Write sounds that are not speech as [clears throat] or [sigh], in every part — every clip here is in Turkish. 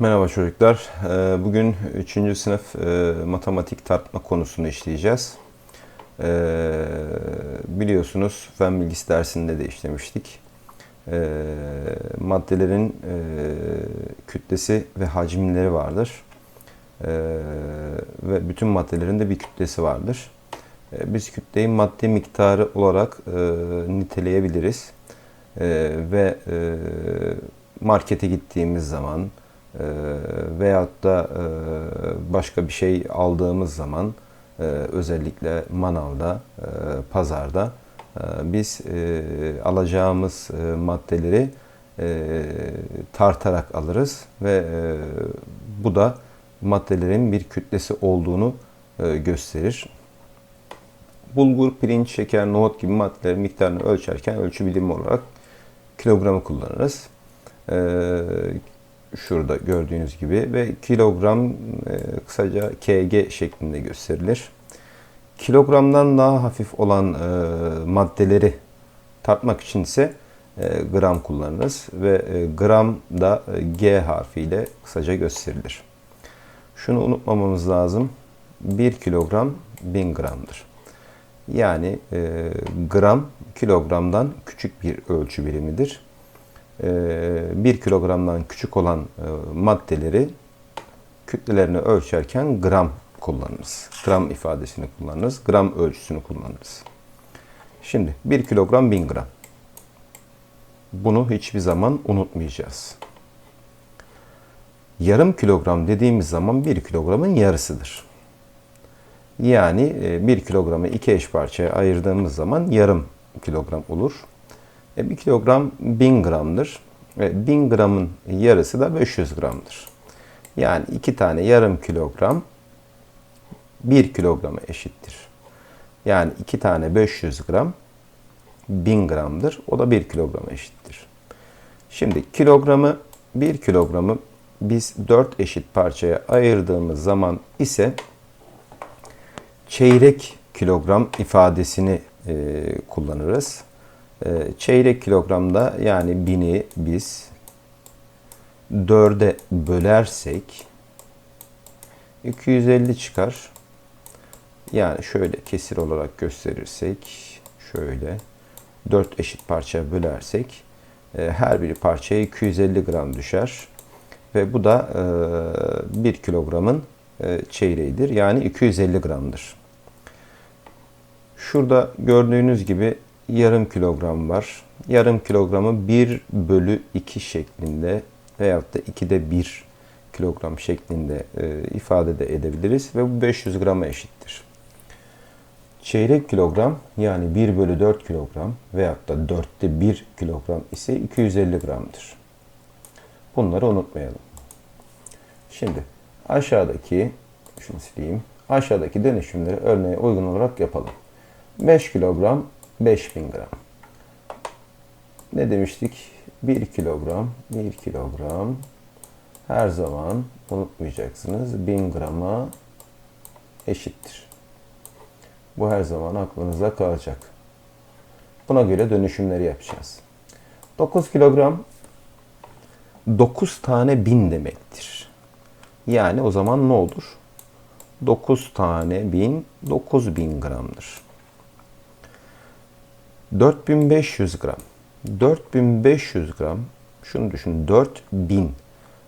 Merhaba çocuklar. Ee, Bugün 3. sınıf e, matematik tartma konusunu işleyeceğiz. Ee, Biliyorsunuz fen bilgisi dersinde de işlemiştik. Ee, Maddelerin e, kütlesi ve hacimleri vardır. Ve bütün maddelerin de bir kütlesi vardır. Biz kütleyi madde miktarı olarak e, niteleyebiliriz. Ve markete gittiğimiz zaman, e, veyahut da e, başka bir şey aldığımız zaman e, özellikle manavda, e, pazarda e, biz e, alacağımız e, maddeleri e, tartarak alırız ve e, bu da maddelerin bir kütlesi olduğunu e, gösterir. Bulgur, pirinç, şeker, nohut gibi maddelerin miktarını ölçerken ölçü bilimi olarak kilogramı kullanırız. Ee, şurada gördüğünüz gibi ve kilogram e, kısaca kg şeklinde gösterilir. Kilogramdan daha hafif olan e, maddeleri tartmak için ise e, gram kullanırız ve gram da G harfiyle kısaca gösterilir. Şunu unutmamamız lazım. 1 kilogram 1000 gramdır. Yani gram kilogramdan küçük bir ölçü birimidir. 1 ee, kilogramdan küçük olan e, maddeleri kütlelerini ölçerken gram kullanırız. Gram ifadesini kullanırız. Gram ölçüsünü kullanırız. Şimdi 1 kilogram 1000 gram. Bunu hiçbir zaman unutmayacağız. Yarım kilogram dediğimiz zaman 1 kilogramın yarısıdır. Yani 1 e, kilogramı iki eş parçaya ayırdığımız zaman yarım kilogram olur. E, 1 kilogram 1000 gramdır. Ve 1000 gramın yarısı da 500 gramdır. Yani 2 tane yarım kilogram 1 kilograma eşittir. Yani 2 tane 500 gram 1000 gramdır. O da 1 kilograma eşittir. Şimdi kilogramı 1 kilogramı biz 4 eşit parçaya ayırdığımız zaman ise çeyrek kilogram ifadesini e, kullanırız. Ee, çeyrek kilogramda yani bini biz dörde bölersek 250 çıkar. Yani şöyle kesir olarak gösterirsek şöyle 4 eşit parçaya bölersek e, her bir parçaya 250 gram düşer. Ve bu da 1 e, kilogramın e, çeyreğidir. Yani 250 gramdır. Şurada gördüğünüz gibi yarım kilogram var. Yarım kilogramı 1 bölü 2 şeklinde veyahut da 2'de 1 kilogram şeklinde e, ifade de edebiliriz ve bu 500 grama eşittir. Çeyrek kilogram yani 1 bölü 4 kilogram veyahut da 4'te 1 kilogram ise 250 gramdır. Bunları unutmayalım. Şimdi aşağıdaki şunu sileyim. Aşağıdaki dönüşümleri örneğe uygun olarak yapalım. 5 kilogram 5000 gram. Ne demiştik? 1 kilogram, 1 kilogram her zaman unutmayacaksınız 1000 grama eşittir. Bu her zaman aklınızda kalacak. Buna göre dönüşümleri yapacağız. 9 kilogram 9 tane 1000 demektir. Yani o zaman ne olur? 9 tane 1000 9000 gramdır. 4500 gram. 4500 gram. Şunu düşün 4000.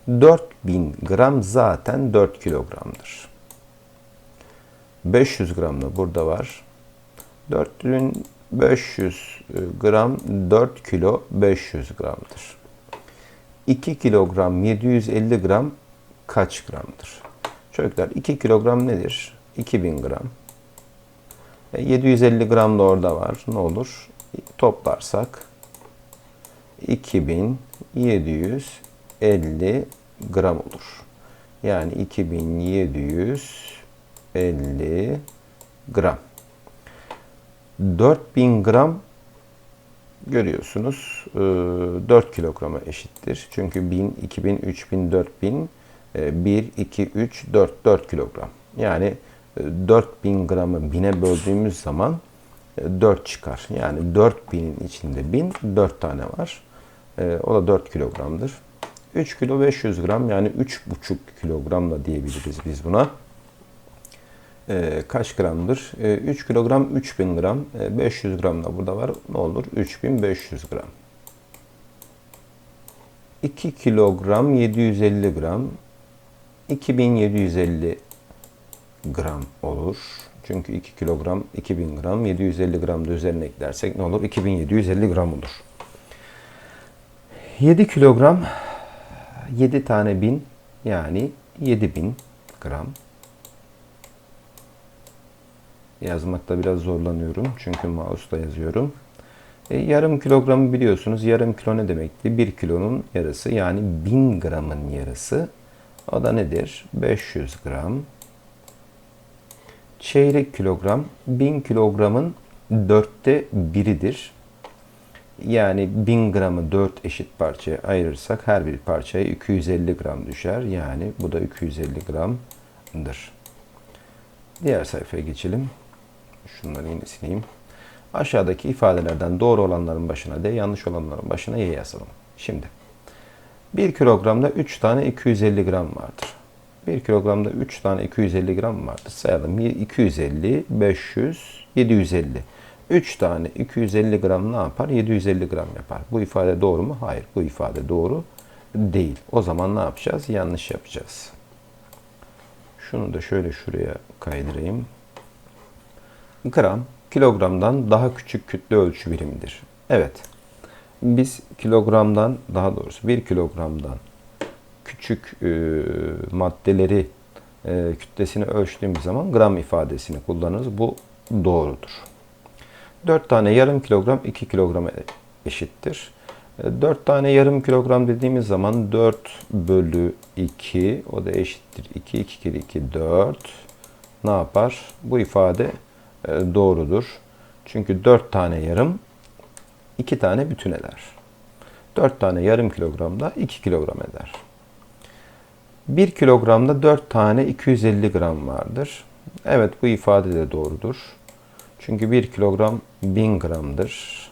4000 gram zaten 4 kilogramdır. 500 gram da burada var. 4500 gram 4 kilo 500 gramdır. 2 kilogram 750 gram kaç gramdır? Çocuklar 2 kilogram nedir? 2000 gram. 750 e, gram da orada var. Ne olur? Toplarsak 2750 gram olur. Yani 2750 gram. 4000 gram görüyorsunuz 4 e, kilograma eşittir. Çünkü 1000, 2000, 3000, 4000 1, 2, 3, 4, 4 kilogram. Yani 4000 gramı 1000'e böldüğümüz zaman 4 e, çıkar. Yani 4000'in içinde 1000, 4 tane var. E, o da 4 kilogramdır. 3 kilo 500 gram yani 3,5 kilogram da diyebiliriz biz buna. Ee, kaç gramdır? Ee, 3 kilogram 3000 gram. Ee, 500 gram da burada var. Ne olur? 3500 gram. 2 kilogram 750 gram. 2750 gram olur. Çünkü 2 kilogram 2000 gram 750 gram da üzerine eklersek ne olur? 2750 gram olur. 7 kilogram 7 tane bin yani 7000 gram. Yazmakta biraz zorlanıyorum çünkü mouse'da yazıyorum. E, yarım kilogramı biliyorsunuz. Yarım kilo ne demekti? 1 kilonun yarısı yani 1000 gramın yarısı. O da nedir? 500 gram. Çeyrek kilogram 1000 kilogramın dörtte biridir. Yani 1000 gramı 4 eşit parçaya ayırırsak her bir parçaya 250 gram düşer. Yani bu da 250 gramdır. Diğer sayfaya geçelim. Şunları yine sileyim. Aşağıdaki ifadelerden doğru olanların başına D, yanlış olanların başına Y yazalım. Şimdi 1 kilogramda 3 tane 250 gram vardır. 1 kilogramda 3 tane 250 gram vardır. Sayalım. 250, 500, 750. 3 tane 250 gram ne yapar? 750 gram yapar. Bu ifade doğru mu? Hayır. Bu ifade doğru değil. O zaman ne yapacağız? Yanlış yapacağız. Şunu da şöyle şuraya kaydırayım. Gram kilogramdan daha küçük kütle ölçü birimidir. Evet. Biz kilogramdan daha doğrusu 1 kilogramdan küçük e, maddeleri e, kütlesini ölçtüğümüz zaman gram ifadesini kullanırız. Bu doğrudur. 4 tane yarım kilogram 2 kilograma eşittir. 4 e, tane yarım kilogram dediğimiz zaman 4 bölü 2 o da eşittir 2 2 kere 2 4 ne yapar? Bu ifade e, doğrudur. Çünkü 4 tane yarım 2 tane bütün eder. 4 tane yarım kilogramda 2 kilogram eder. 1 kilogramda 4 tane 250 gram vardır. Evet bu ifade de doğrudur. Çünkü 1 kilogram 1000 gramdır.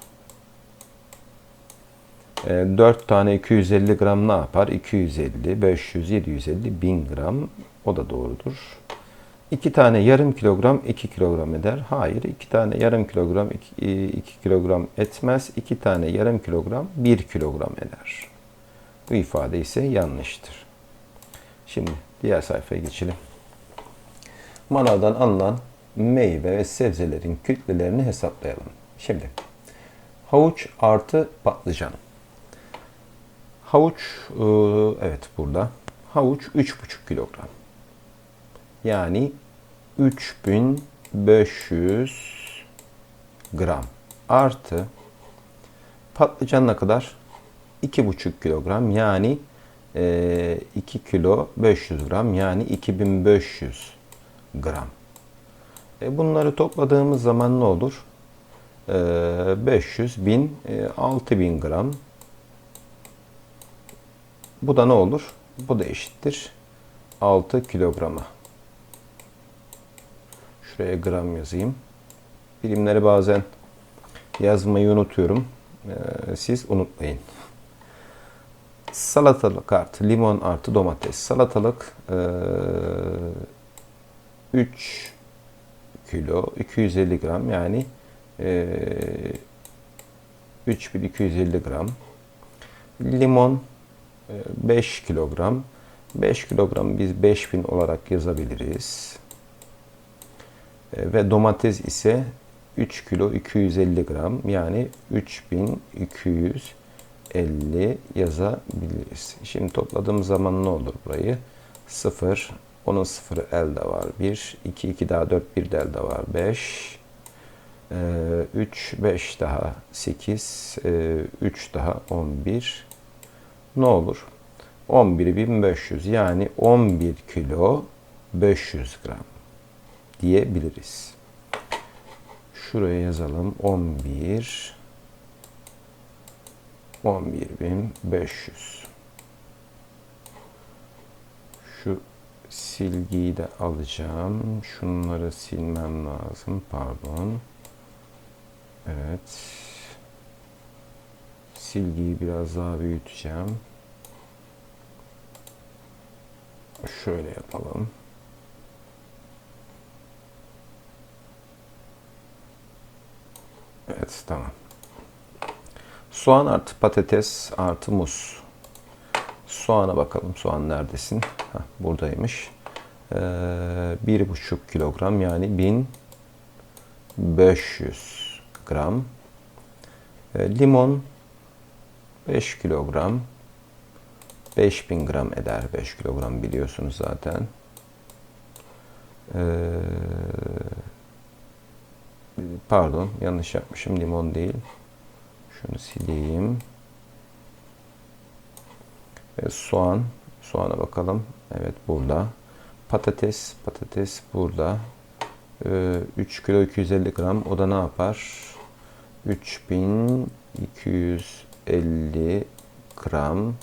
4 e, tane 250 gram ne yapar? 250, 500, 750, 1000 gram. O da doğrudur. 2 tane yarım kilogram 2 kilogram eder. Hayır 2 tane yarım kilogram 2, 2 kilogram etmez. 2 tane yarım kilogram 1 kilogram eder. Bu ifade ise yanlıştır. Şimdi diğer sayfaya geçelim. Manavdan alınan meyve ve sebzelerin kütlelerini hesaplayalım. Şimdi havuç artı patlıcan. Havuç e, evet burada. Havuç 3,5 kilogram. Yani 3500 gram artı patlıcan ne kadar? 2,5 kilogram yani 2 ee, kilo 500 gram yani 2500 gram. E bunları topladığımız zaman ne olur? 500, 1000, 6000 gram. Bu da ne olur? Bu da eşittir 6 kilograma. Şuraya gram yazayım. Birimleri bazen yazmayı unutuyorum. Ee, siz unutmayın. Salatalık artı limon artı domates. Salatalık e, 3 kilo 250 gram yani e, 3250 gram. Limon e, 5 kilogram. 5 kilogram biz 5000 olarak yazabiliriz. E, ve domates ise 3 kilo 250 gram yani 3200 50 yazabiliriz. Şimdi topladığım zaman ne olur burayı? 0, onun 0'ı elde var 1, 2, 2 daha 4, 1 de elde var 5, 3, 5 daha 8, 3 daha 11. Ne olur? 11.500 yani 11 kilo 500 gram diyebiliriz. Şuraya yazalım 11 11.500 Şu silgiyi de alacağım. Şunları silmem lazım. Pardon. Evet. Silgiyi biraz daha büyüteceğim. Şöyle yapalım. Evet tamam. Soğan artı patates artı muz. Soğana bakalım. Soğan neredesin? Heh, buradaymış. Ee, bir buçuk kilogram yani 1500 gram. Ee, limon 5 kilogram. 5000 gram eder. 5 kilogram biliyorsunuz zaten. Ee, pardon yanlış yapmışım. Limon değil. Şunu sileyim. Evet, soğan. Soğana bakalım. Evet burada. Patates. Patates burada. Ee, 3 kilo 250 gram. O da ne yapar? 3250 gram.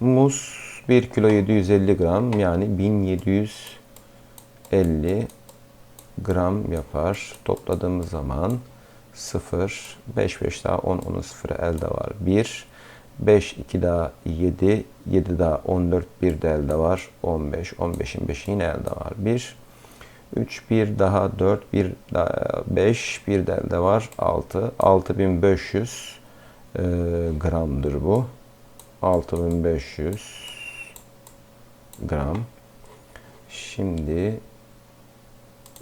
Muz 1 kilo 750 gram yani 1750 gram yapar. Topladığımız zaman 0, 5, 5 daha 10, 10'un 0'ı elde var. 1, 5, 2 daha 7, 7 daha 14, 1 de elde var. 15, 15'in 5'i yine elde var. 1, 3, 1 daha 4, 1 daha 5, 1 de elde var. 6, 6500 e, gramdır bu. 6500 gram. Şimdi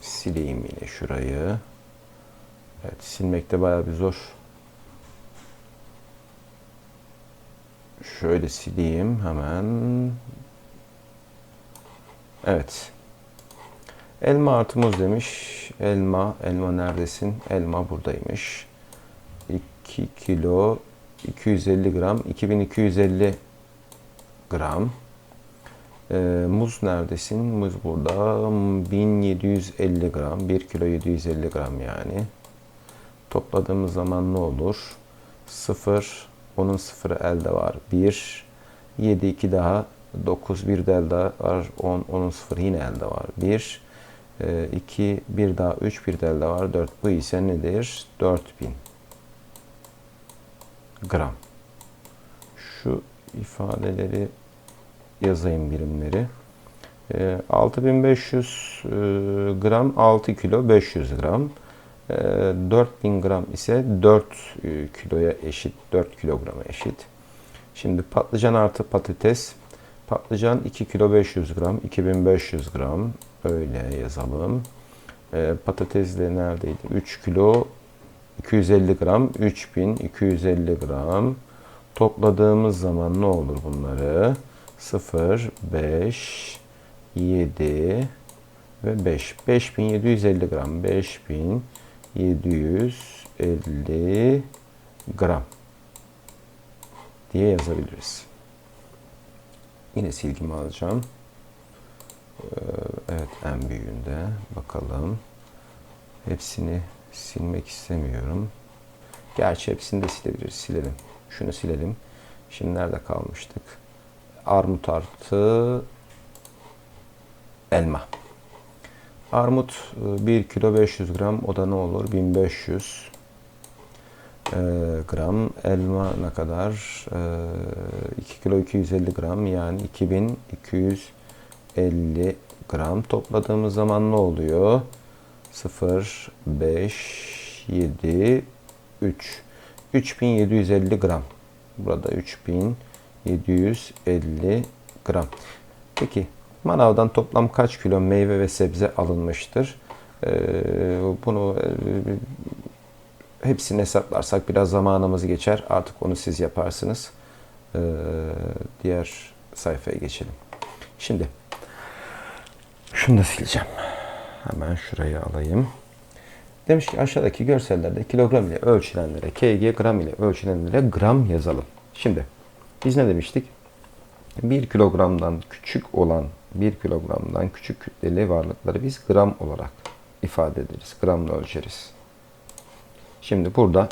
sileyim yine şurayı. Evet silmekte bayağı bir zor. Şöyle sileyim hemen. Evet. Elma artı muz demiş. Elma, elma neredesin? Elma buradaymış. 2 kilo 250 gram, 2250 gram. E, muz neredesin? Muz burada. 1750 gram. 1 kilo 750 gram yani. Topladığımız zaman ne olur? 0. Onun sıfırı elde var. 1. 7 2 daha. 9 bir de elde var. 10. Onun sıfırı yine elde var. 1. 2 1 daha 3 bir de elde var. 4. Bu ise nedir? 4000 gram. Şu ifadeleri yazayım birimleri. 6500 e, gram 6 kilo 500 gram. 4000 e, gram ise 4 e, kiloya eşit, 4 kilograma eşit. Şimdi patlıcan artı patates. Patlıcan 2 kilo 500 gram, 2500 gram. Öyle yazalım. Patates de neredeydi? 3 kilo 250 gram, 3250 gram. Topladığımız zaman ne olur bunları? 0, 5, 7 ve 5. 5750 gram. 5750 gram diye yazabiliriz. Yine silgimi alacağım. Ee, evet en büyüğünde bakalım. Hepsini silmek istemiyorum. Gerçi hepsini de silebiliriz. Silelim. Şunu silelim. Şimdi nerede kalmıştık? Armut artı elma. Armut 1 e, kilo 500 gram. O da ne olur? 1500 e, gram. Elma ne kadar? E, 2 kilo 250 gram. Yani 2250 gram. Topladığımız zaman ne oluyor? 0, 5, 7, 3. 3750 gram. Burada 3750 gram. Peki manavdan toplam kaç kilo meyve ve sebze alınmıştır? Ee, bunu e, hepsini hesaplarsak biraz zamanımız geçer. Artık onu siz yaparsınız. Ee, diğer sayfaya geçelim. Şimdi şunu da sileceğim. Hemen şurayı alayım. Demiş ki aşağıdaki görsellerde kilogram ile ölçülenlere, kg gram ile ölçülenlere gram yazalım. Şimdi biz ne demiştik? 1 kilogramdan küçük olan 1 kilogramdan küçük kütleli varlıkları biz gram olarak ifade ederiz. Gramla ölçeriz. Şimdi burada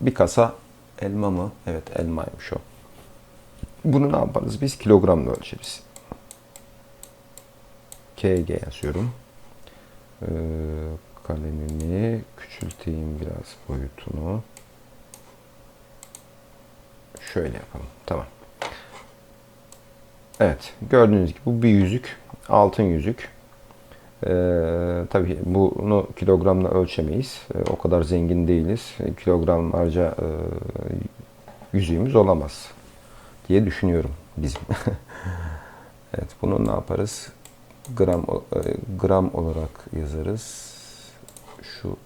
bir kasa elma mı? Evet elmaymış o. Bunu ne yaparız? Biz kilogramla ölçeriz. KG yazıyorum. Ee, kalemimi küçülteyim biraz boyutunu. Şöyle yapalım. Tamam. Evet, gördüğünüz gibi bu bir yüzük, altın yüzük. Ee, tabii bunu kilogramla ölçemeyiz. Ee, o kadar zengin değiliz. Kilogramlarca e, yüzüğümüz olamaz diye düşünüyorum bizim. [laughs] evet, bunu ne yaparız? Gram e, gram olarak yazarız. Şu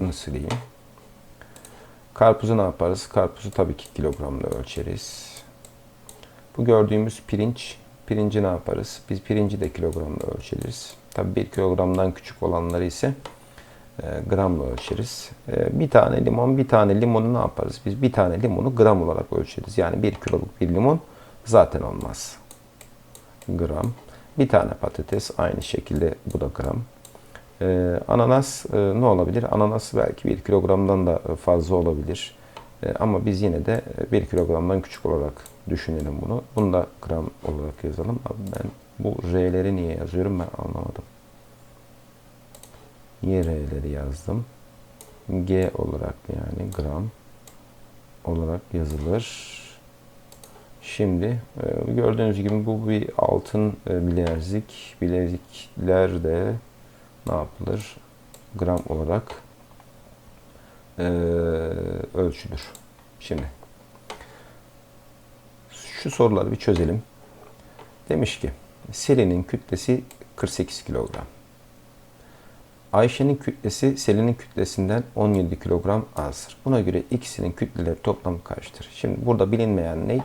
nasıl diyeyim? Karpuzu ne yaparız? Karpuzu tabii ki kilogramla ölçeriz. Bu gördüğümüz pirinç. Pirinci ne yaparız? Biz pirinci de kilogramla ölçeriz. Tabii 1 kilogramdan küçük olanları ise e, gramla ölçeriz. E, bir tane limon, bir tane limonu ne yaparız? Biz bir tane limonu gram olarak ölçeriz. Yani 1 kiloluk bir limon zaten olmaz. Gram. Bir tane patates aynı şekilde bu da gram. Ee, ananas e, ne olabilir? Ananas belki 1 kilogramdan da fazla olabilir. E, ama biz yine de 1 kilogramdan küçük olarak düşünelim bunu. Bunu da gram olarak yazalım. Abi ben bu R'leri niye yazıyorum ben anlamadım. Niye R'leri yazdım? G olarak yani gram olarak yazılır. Şimdi e, gördüğünüz gibi bu bir altın e, bilezik. Bilezikler de ne yapılır? Gram olarak e, ölçülür. Şimdi şu soruları bir çözelim. Demiş ki Selin'in kütlesi 48 kilogram. Ayşe'nin kütlesi Selin'in kütlesinden 17 kilogram azdır. Buna göre ikisinin kütleleri toplam kaçtır? Şimdi burada bilinmeyen ne?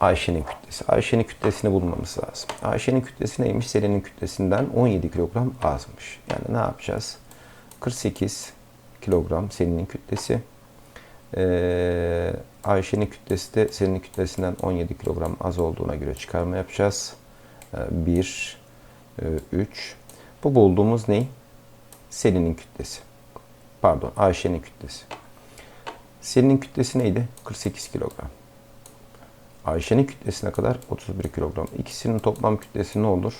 Ayşe'nin kütlesi. Ayşe'nin kütlesini bulmamız lazım. Ayşe'nin kütlesi neymiş? Selin'in kütlesinden 17 kilogram azmış. Yani ne yapacağız? 48 kilogram Selin'in kütlesi. Ee, Ayşe'nin kütlesi de Selin'in kütlesinden 17 kilogram az olduğuna göre çıkarma yapacağız. 1, 3. Bu bulduğumuz ne? Selin'in kütlesi. Pardon, Ayşe'nin kütlesi. Selin'in kütlesi neydi? 48 kilogram. Ayşe'nin kütlesine kadar 31 kilogram. İkisinin toplam kütlesi ne olur?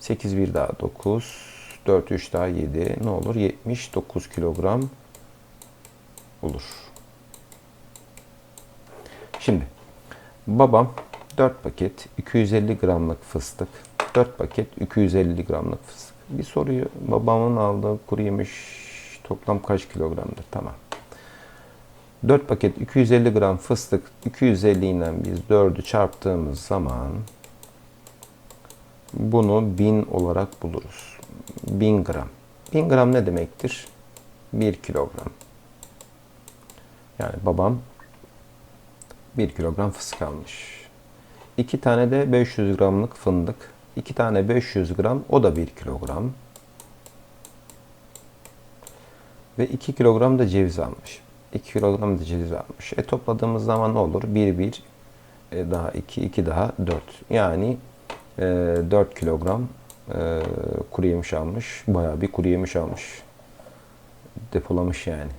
8 bir daha 9, 4 3 daha 7 ne olur? 79 kilogram olur. Şimdi babam 4 paket 250 gramlık fıstık, 4 paket 250 gramlık fıstık. Bir soruyu babamın aldığı kuru yemiş toplam kaç kilogramdır? Tamam. 4 paket 250 gram fıstık 250 ile biz 4'ü çarptığımız zaman bunu 1000 olarak buluruz. 1000 gram. 1000 gram ne demektir? 1 kilogram. Yani babam 1 kilogram fıstık almış. 2 tane de 500 gramlık fındık. 2 tane 500 gram o da 1 kilogram. Ve 2 kilogram da ceviz almış. 2 kilogram da ceviz almış. E topladığımız zaman ne olur? 1, 1 e, daha 2, 2 daha 4. Yani e, 4 kilogram e, kuru yemiş almış. Bayağı bir kuru yemiş almış. Depolamış yani.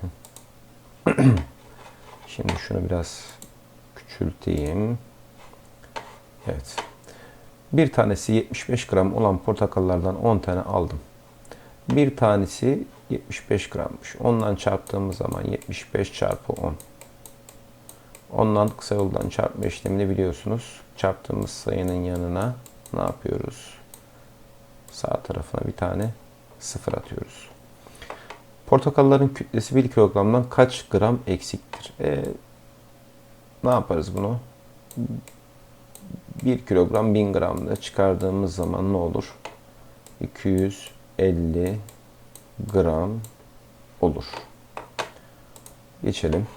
[clears throat] Şimdi şunu biraz küçülteyim. Evet. Bir tanesi 75 gram olan portakallardan 10 tane aldım. Bir tanesi 75 grammış. Ondan çarptığımız zaman 75 çarpı 10. Ondan kısa yoldan çarpma işlemini biliyorsunuz. Çarptığımız sayının yanına ne yapıyoruz? Sağ tarafına bir tane sıfır atıyoruz. Portakalların kütlesi 1 kilogramdan kaç gram eksiktir? E, ne yaparız bunu? 1 kilogram 1000 gramda çıkardığımız zaman ne olur? 250 gram olur. Geçelim.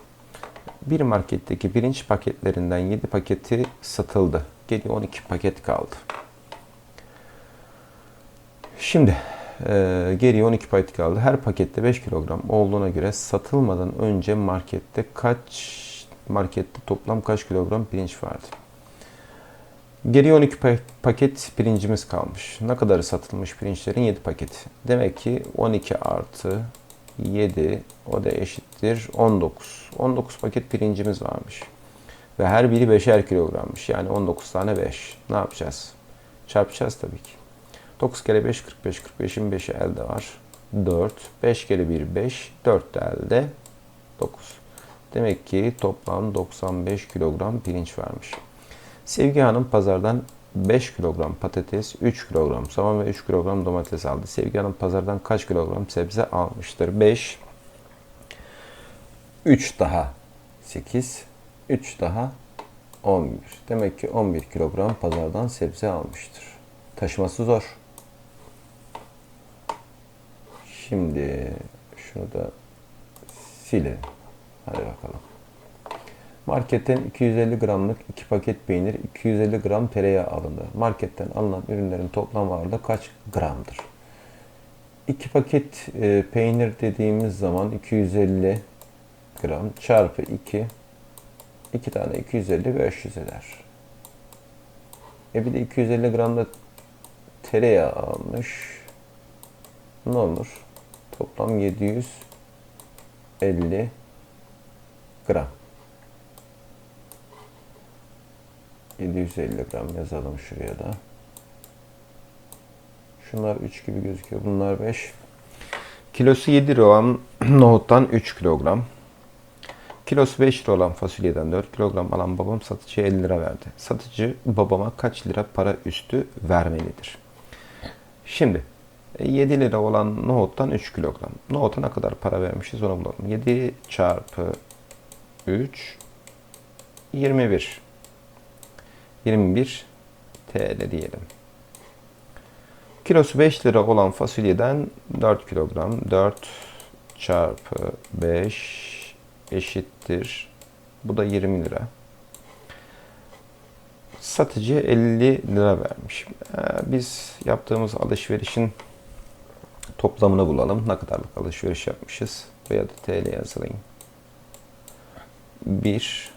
Bir marketteki pirinç paketlerinden 7 paketi satıldı. Geriye 12 paket kaldı. Şimdi e, geriye 12 paket kaldı. Her pakette 5 kilogram olduğuna göre satılmadan önce markette kaç markette toplam kaç kilogram pirinç vardı? Geriye 12 paket pirincimiz kalmış. Ne kadarı satılmış pirinçlerin? 7 paket. Demek ki 12 artı 7 o da eşittir 19. 19 paket pirincimiz varmış. Ve her biri 5'er kilogrammış. Yani 19 tane 5. Ne yapacağız? Çarpacağız tabii ki. 9 kere 5 45. 45'in 5'i elde var. 4. 5 kere 1 5. 4 de elde. 9. Demek ki toplam 95 kilogram pirinç varmış. Sevgi Hanım pazardan 5 kilogram patates, 3 kilogram soğan ve 3 kilogram domates aldı. Sevgi Hanım pazardan kaç kilogram sebze almıştır? 5, 3 daha 8, 3 daha 11. Demek ki 11 kilogram pazardan sebze almıştır. Taşıması zor. Şimdi şunu da silelim. Hadi bakalım. Marketten 250 gramlık 2 paket peynir, 250 gram tereyağı alındı. Marketten alınan ürünlerin toplam ağırlığı kaç gramdır? 2 paket e, peynir dediğimiz zaman 250 gram çarpı 2 2 tane 250 500 eder. E bir de 250 gram da tereyağı almış. Ne olur? Toplam 750 gram. 750 gram yazalım şuraya da. Şunlar 3 gibi gözüküyor. Bunlar 5. Kilosu 7 lira olan [clears throat] nohuttan 3 kilogram. Kilosu 5 lira olan fasulyeden 4 kilogram alan babam satıcıya 50 lira verdi. Satıcı babama kaç lira para üstü vermelidir? Şimdi 7 e, lira olan nohuttan 3 kilogram. Nohuta ne kadar para vermişiz onu bulalım. 7 çarpı 3 21. 21 TL diyelim. Kilosu 5 lira olan fasulyeden 4 kilogram 4 çarpı 5 eşittir. Bu da 20 lira. Satıcı 50 lira vermiş. Ee, biz yaptığımız alışverişin toplamını bulalım. Ne kadarlık alışveriş yapmışız? Buraya da TL yazayım. 1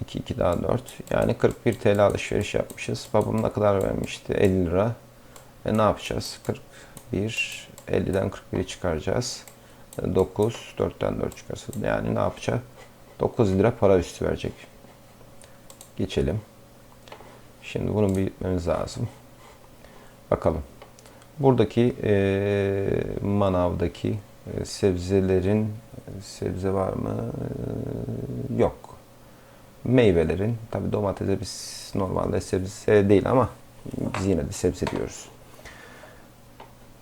2, 2 daha 4. Yani 41 TL alışveriş yapmışız. Babam ne kadar vermişti? 50 lira. E ne yapacağız? 41, 50'den 41'i çıkaracağız. 9, 4'ten 4 çıkarsın. Yani ne yapacak? 9 lira para üstü verecek. Geçelim. Şimdi bunu büyütmemiz lazım. Bakalım. Buradaki e, manavdaki sebzelerin sebze var mı? E, yok meyvelerin, tabi domatese biz normalde sebze değil ama biz yine de sebze diyoruz.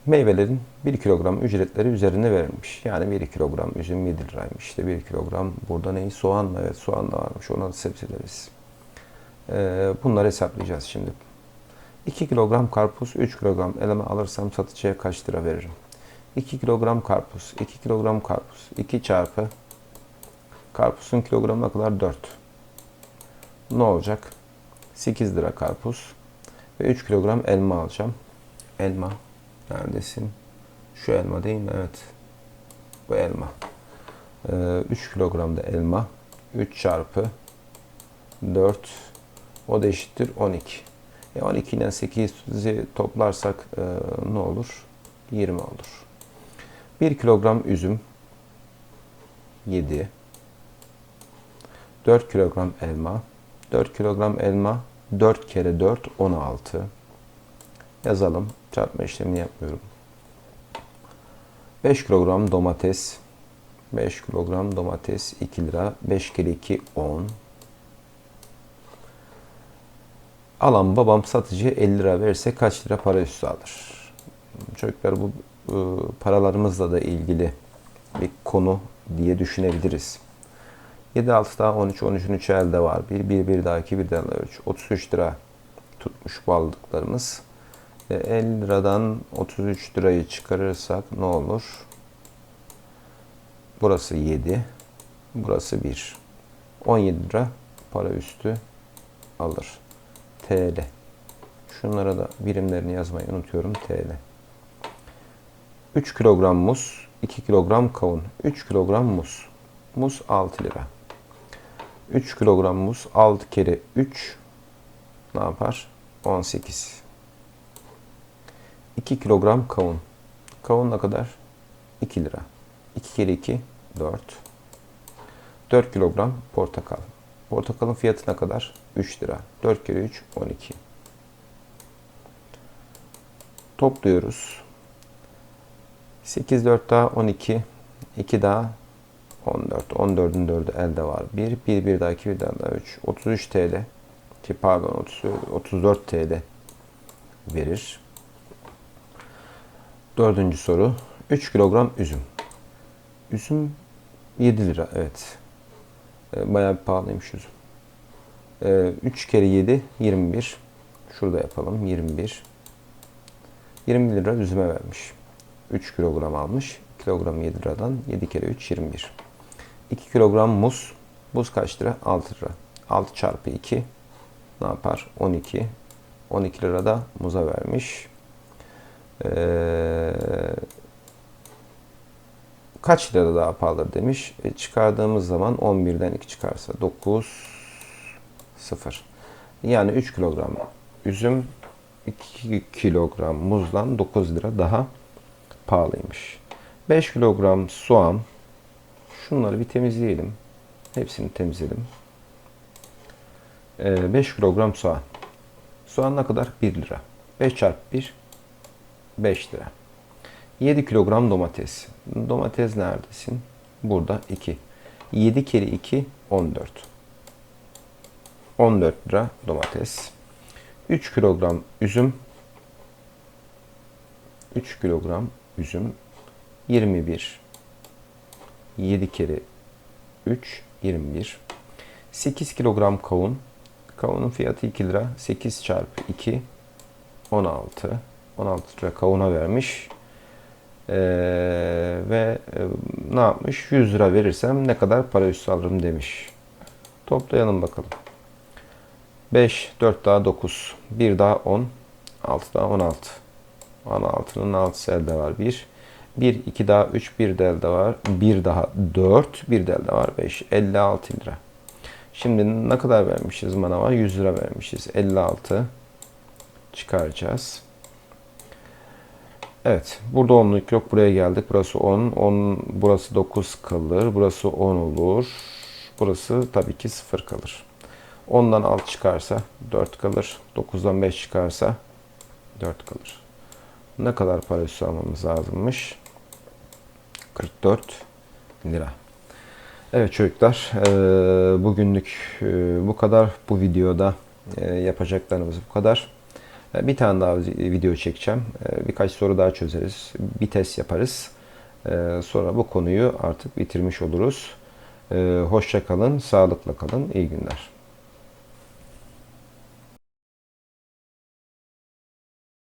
Meyvelerin 1 kilogram ücretleri üzerine verilmiş. Yani 1 kilogram üzüm 7 liraymış. İşte 1 kilogram burada neyi? Soğan mı? Evet soğan da varmış. Ona da sebze deriz. Ee, bunları hesaplayacağız şimdi. 2 kilogram karpuz, 3 kilogram elma alırsam satıcıya kaç lira veririm? 2 kilogram karpuz, 2 kilogram karpuz, 2 çarpı karpuzun kilogramına kadar 4 ne olacak? 8 lira karpuz ve 3 kilogram elma alacağım. Elma neredesin? Şu elma değil mi? Evet. Bu elma. Ee, 3 kilogram da elma. 3 çarpı 4 o da eşittir 12. E 12 ile 8'i toplarsak e, ne olur? 20 olur. 1 kilogram üzüm 7 4 kilogram elma 4 kilogram elma 4 kere 4 16. Yazalım. Çarpma işlemini yapmıyorum. 5 kilogram domates 5 kilogram domates 2 lira. 5 kere 2 10. Alan babam satıcıya 50 lira verirse kaç lira para üstü alır? Çocuklar bu e, paralarımızla da ilgili bir konu diye düşünebiliriz. 7 6 daha 13 13'ün 3 elde var. 1 1 1 daha 2 1 daha 3 33 lira tutmuş bu aldıklarımız. E, 50 liradan 33 lirayı çıkarırsak ne olur? Burası 7. Burası 1. 17 lira para üstü alır. TL. Şunlara da birimlerini yazmayı unutuyorum. TL. 3 kilogram muz, 2 kilogram kavun. 3 kilogram muz. Muz 6 lira. 3 kilogram muz 6 kere 3 ne yapar? 18. 2 kilogram kavun. Kavun ne kadar? 2 lira. 2 kere 2 4. 4 kilogram portakal. Portakalın fiyatı ne kadar? 3 lira. 4 kere 3 12. Topluyoruz. 8 4 daha 12. 2 daha 14. 14'ün 4'ü elde var. 1, 1, 1 daha 2, 1 daha 3. 33 TL ki pardon 30, 34 TL verir. Dördüncü soru. 3 kilogram üzüm. Üzüm 7 lira. Evet. E, bayağı bir pahalıymış üzüm. E, 3 kere 7 21. Şurada yapalım. 21. 20 lira üzüme vermiş. 3 kilogram almış. Kilogram 7 liradan 7 kere 3 21. 2 kilogram muz. Muz kaç lira? 6 lira. 6 çarpı 2 ne yapar? 12. 12 lira da muza vermiş. Ee, kaç lira daha pahalı demiş. E, çıkardığımız zaman 11'den 2 çıkarsa 9 0. Yani 3 kilogram üzüm 2 kilogram muzdan 9 lira daha pahalıymış. 5 kilogram soğan. Şunları bir temizleyelim. Hepsini temizledim. 5 kilogram soğan. Soğan ne kadar? 1 lira. 5 çarpı 1 5 lira. 7 kilogram domates. Domates neredesin? Burada 2. 7 kere 2 14. 14 lira domates. 3 kilogram üzüm. 3 kilogram üzüm 21. 7 kere 3 21. 8 kilogram kavun. Kavunun fiyatı 2 lira. 8 çarpı 2 16. 16 lira kavuna vermiş. Ee, ve e, ne yapmış? 100 lira verirsem ne kadar para üstü alırım demiş. Toplayalım bakalım. 5, 4 daha 9, 1 daha 10, 6 daha 16. 16'nın 6'sı elde var 1. 1, 2 daha 3, 1 de var. 1 daha 4, 1 de elde var 5. 56 lira. Şimdi ne kadar vermişiz manava? 100 lira vermişiz. 56 çıkaracağız. Evet. Burada 10'luk yok. Buraya geldik. Burası 10. 10 burası 9 kalır. Burası 10 olur. Burası tabii ki 0 kalır. 10'dan 6 çıkarsa 4 kalır. 9'dan 5 çıkarsa 4 kalır. Ne kadar para üstü almamız lazımmış? 44 lira. Evet çocuklar bugünlük bu kadar. Bu videoda yapacaklarımız bu kadar. Bir tane daha video çekeceğim. Birkaç soru daha çözeriz. Bir test yaparız. Sonra bu konuyu artık bitirmiş oluruz. Hoşça kalın, sağlıkla kalın. İyi günler.